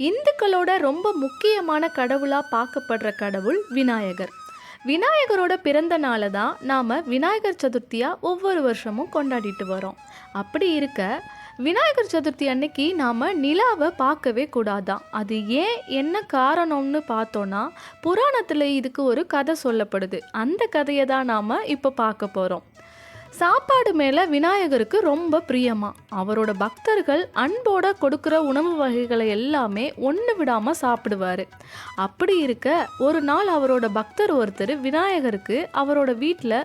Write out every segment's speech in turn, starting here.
இந்துக்களோட ரொம்ப முக்கியமான கடவுளாக பார்க்கப்படுற கடவுள் விநாயகர். விநாயகரோட பிறந்த நாளை தான் நாம் விநாயகர் சதுர்த்தியாக ஒவ்வொரு வருஷமும் கொண்டாடிட்டு வரோம். அப்படி இருக்க விநாயகர் சதுர்த்தி அன்னைக்கு நாம் நிலாவை பார்க்கவே கூடாதான். அது ஏன் என்ன காரணம்னு பார்த்தோன்னா புராணத்தில் இதுக்கு ஒரு கதை சொல்லப்படுது. அந்த கதையை தான் நாம் இப்போ பார்க்க போகிறோம் சாப்பாடு மேலே விநாயகருக்கு ரொம்ப பிரியமா. அவரோட பக்தர்கள் அன்போட கொடுக்குற உணவு வகைகளை எல்லாமே ஒன்று விடாமல் சாப்பிடுவார். அப்படி இருக்க ஒரு நாள் அவரோட பக்தர் ஒருத்தர் விநாயகருக்கு அவரோட வீட்டில்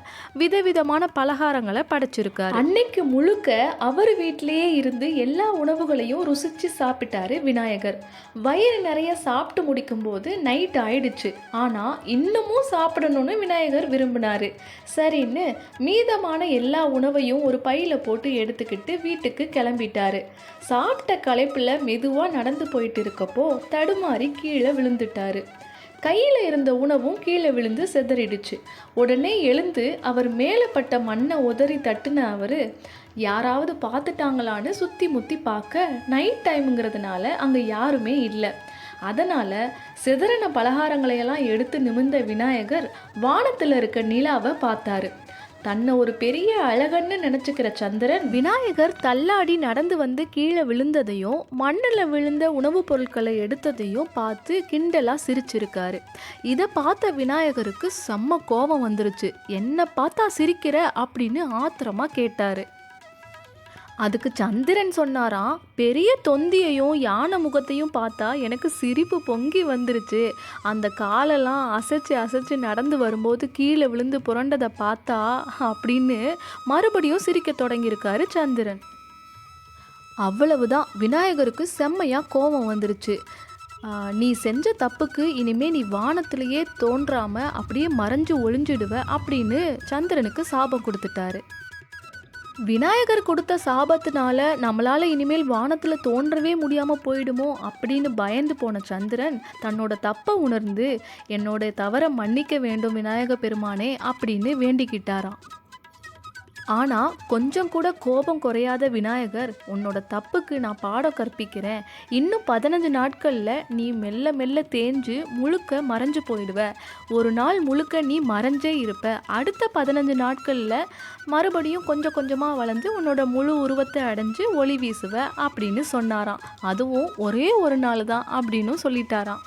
விதவிதமான பலகாரங்களை படைச்சிருக்காரு. அன்னைக்கு முழுக்க அவர் வீட்டிலேயே இருந்து எல்லா உணவுகளையும் ருசிச்சு சாப்பிட்டாரு விநாயகர். வயிறு நிறைய சாப்பிட்டு முடிக்கும்போது நைட் ஆயிடுச்சு. ஆனால் இன்னமும் சாப்பிடணும்னு விநாயகர் விரும்பினார். சரின்னு மீதமான எல்லா உணவையும் ஒரு பையில போட்டு எடுத்துக்கிட்டு வீட்டுக்கு கிளம்பிட்டாரு. சாப்பிட்ட களைப்புல மெதுவா நடந்து போயிட்டு இருக்கப்போ தடுமாறி கீழே விழுந்துட்டாரு. கையில் இருந்த உணவும் கீழே விழுந்து செதறிடுச்சு. உடனே எழுந்து அவர் மேலே பட்ட மண்ணை உதறி தட்டுன அவர் யாராவது பார்த்துட்டாங்களான்னு சுற்றி முத்தி பார்க்க நைட் டைமுங்கிறதுனால அங்கே யாருமே இல்லை. அதனால் சிதறின பலகாரங்களையெல்லாம் எடுத்து நிமிர்ந்த விநாயகர் வானத்தில் இருக்க நிலாவை பார்த்தாரு. தன்னை ஒரு பெரிய அழகன்னு நினச்சிக்கிற சந்திரன் விநாயகர் தள்ளாடி நடந்து வந்து கீழே விழுந்ததையும் மண்ணில் விழுந்த உணவுப் பொருட்களை எடுத்ததையும் பார்த்து கிண்டலாக சிரிச்சிருக்காரு. இதை பார்த்த விநாயகருக்கு செம்ம கோபம் வந்துருச்சு. என்னை பார்த்தா சிரிக்கிற? அப்படின்னு ஆத்திரமா கேட்டாரு. அதுக்கு சந்திரன் சொன்னாராம் பெரிய தொந்தியையும் யானை முகத்தையும் பார்த்தா எனக்கு சிரிப்பு பொங்கி வந்துருச்சு. அந்த காலெல்லாம் அசைச்சு அசைச்சு நடந்து வரும்போது கீழே விழுந்து புரண்டதை பார்த்தா அப்படின்னு மறுபடியும் சிரிக்க தொடங்கியிருக்காரு சந்திரன். அவ்வளவுதான். விநாயகருக்கு செம்மையாக கோபம் வந்துருச்சு. நீ செஞ்ச தப்புக்கு இனிமே நீ வானத்திலேயே தோன்றாம அப்படியே மறைஞ்சு ஒளிஞ்சிடுவ அப்படின்னு சந்திரனுக்கு சாபம் கொடுத்துட்டாரு. விநாயகர் கொடுத்த சாபத்தினால நம்மளால இனிமேல் வானத்துல தோன்றவே முடியாம போயிடுமோ அப்படின்னு பயந்து போன சந்திரன் தன்னோட தப்பை உணர்ந்து என்னோட தவறை மன்னிக்க வேண்டும் விநாயக பெருமானே அப்படின்னு வேண்டிக்கிட்டாராம். ஆனா கொஞ்சம் கூட கோபம் குறையாத விநாயகர் உன்னோட தப்புக்கு நான் பாடம் கற்பிக்கிறேன். இன்னும் பதினஞ்சு நாட்கள்ல நீ மெல்ல மெல்ல தேஞ்சு முழுக்க மறைஞ்சு போயிடுவ. ஒரு நாள் முழுக்க நீ மறைஞ்சே இருப்ப. அடுத்த பதினஞ்சு நாட்கள்ல மறுபடியும் கொஞ்சம் கொஞ்சமா வளர்ந்து உன்னோட முழு உருவத்தை அடைஞ்சு ஒளி வீசுவ அப்படின்னு சொன்னாராம். அதுவும் ஒரே ஒரு நாள் தான் அப்படின்னு சொல்லிட்டாராம்.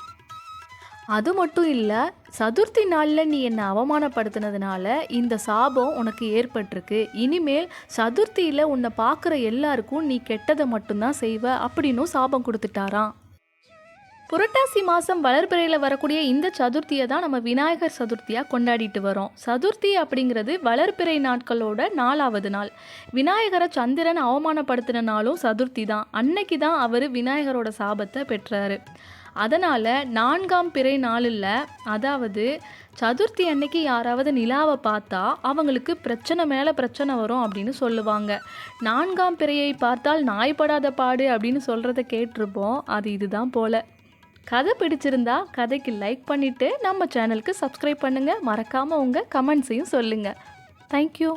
அது மட்டும் இல்லை சதுர்த்தி நாளில் நீ என்னை அவமானப்படுத்தினதுனால இந்த சாபம் உனக்கு ஏற்பட்டிருக்கு. இனிமேல் சதுர்த்தியில் உன்னை பார்க்குற எல்லாருக்கும் நீ கெட்டதை மட்டும்தான் செய்வ அப்படின்னும் சாபம் கொடுத்துட்டாராம். புரட்டாசி மாதம் வளர்பிறையில் வரக்கூடிய இந்த சதுர்த்தியை தான் நம்ம விநாயகர் சதுர்த்தியாக கொண்டாடிட்டு வரோம். சதுர்த்தி அப்படிங்கிறது வளர்பிறை நாட்களோட நாலாவது நாள். விநாயகரை சந்திரன் அவமானப்படுத்தின நாளும் சதுர்த்தி தான். அன்னைக்கு தான் அவர் விநாயகரோட சாபத்தை பெற்றாரு. அதனால் நான்காம் பிறை நாளில் அதாவது சதுர்த்தி அன்னைக்கு யாராவது நிலாவை பார்த்தா அவங்களுக்கு பிரச்சனை மேலே பிரச்சனை வரும் அப்படின்னு சொல்லுவாங்க. நான்காம் பிறையை பார்த்தால் நாய்ப்படாத பாடு அப்படின்னு சொல்கிறத கேட்டிருப்போம். அது இதுதான் போல. கதை பிடிச்சிருந்தா கதைக்கு லைக் பண்ணிவிட்டு நம்ம சேனலுக்கு சப்ஸ்கிரைப் பண்ணுங்கள் மறக்காமல் உங்கள் கமெண்ட்ஸையும் சொல்லுங்கள் தேங்க்யூ